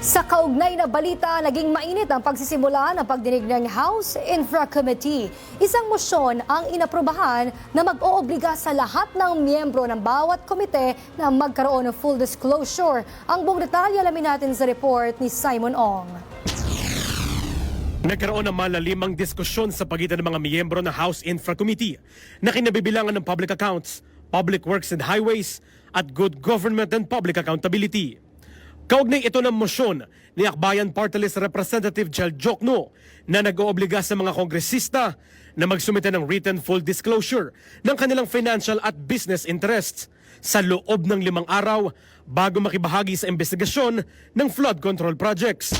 Sa kaugnay na balita, naging mainit ang pagsisimula ng pagdinig ng House Infra Committee. Isang mosyon ang inaprubahan na mag-oobliga sa lahat ng miyembro ng bawat komite na magkaroon ng full disclosure. Ang buong detalye alamin natin sa report ni Simon Ong. Nagkaroon ng malalimang diskusyon sa pagitan ng mga miyembro ng House Infra Committee na kinabibilangan ng public accounts, public works and highways, at good government and public accountability. Kaugnay ito ng motion ni Akbayan Party List Representative Jel Jokno na nag-oobliga sa mga kongresista na magsumite ng written full disclosure ng kanilang financial at business interests sa loob ng limang araw bago makibahagi sa investigasyon ng flood control projects.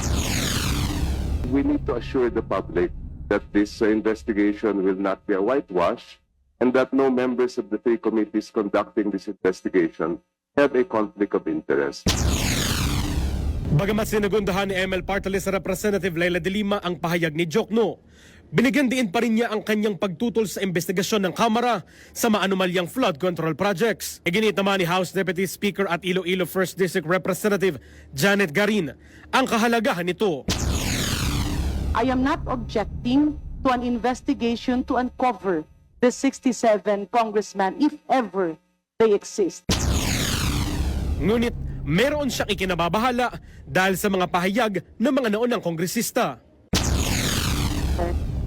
we need to assure the public that this uh, investigation will not be a whitewash and that no members of the three committees conducting this investigation have a conflict of interest. Bagamat sinagundahan ni ML Party List Representative Leila de Lima ang pahayag ni Jokno, binigyan din pa rin niya ang kanyang pagtutol sa investigasyon ng Kamara sa maanumalyang flood control projects. Iginit naman ni House Deputy Speaker at Iloilo 1st District Representative Janet Garin ang kahalagahan nito. I am not objecting to an investigation to uncover the 67 congressmen, if ever they exist. Ngunit meron siyang ikinababahala dahil sa mga pahayag ng mga naunang kongresista.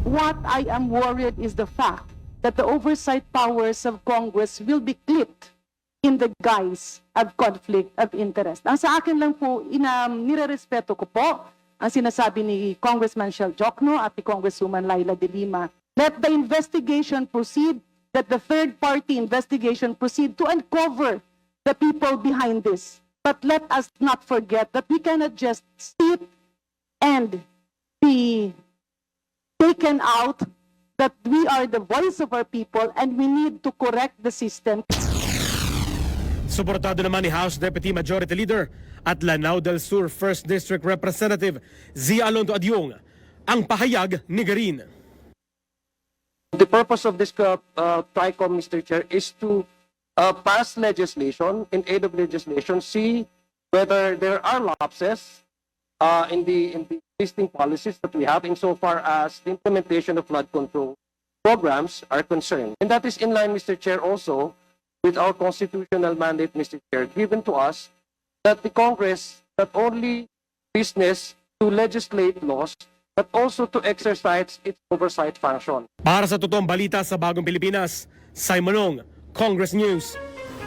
What I am worried is the fact that the oversight powers of Congress will be clipped in the guise of conflict of interest. Ang sa akin lang po, ina, nirerespeto ko po ang sinasabi ni Congressman Shell Jokno at ni Congresswoman Laila de Lima. Let the investigation proceed, let the third-party investigation proceed to uncover the people behind this. But let us not forget that we cannot just sit and be taken out that we are the voice of our people and we need to correct the system. Suportado naman ni House Deputy Majority Leader at Lanao del Sur 1st District Representative Zia Alonso Adyong ang pahayag ni Garin. The purpose of this uh, uh, TRICOM, Mr. Chair, is to uh, pass legislation, in aid of legislation, see whether there are lapses uh, in the in the existing policies that we have insofar as the implementation of flood control programs are concerned. And that is in line, Mr. Chair, also with our constitutional mandate, Mr. Chair, given to us that the Congress not only business to legislate laws, but also to exercise its oversight function. Para sa totoong balita sa Bagong Pilipinas, Simon Ong, Congress News.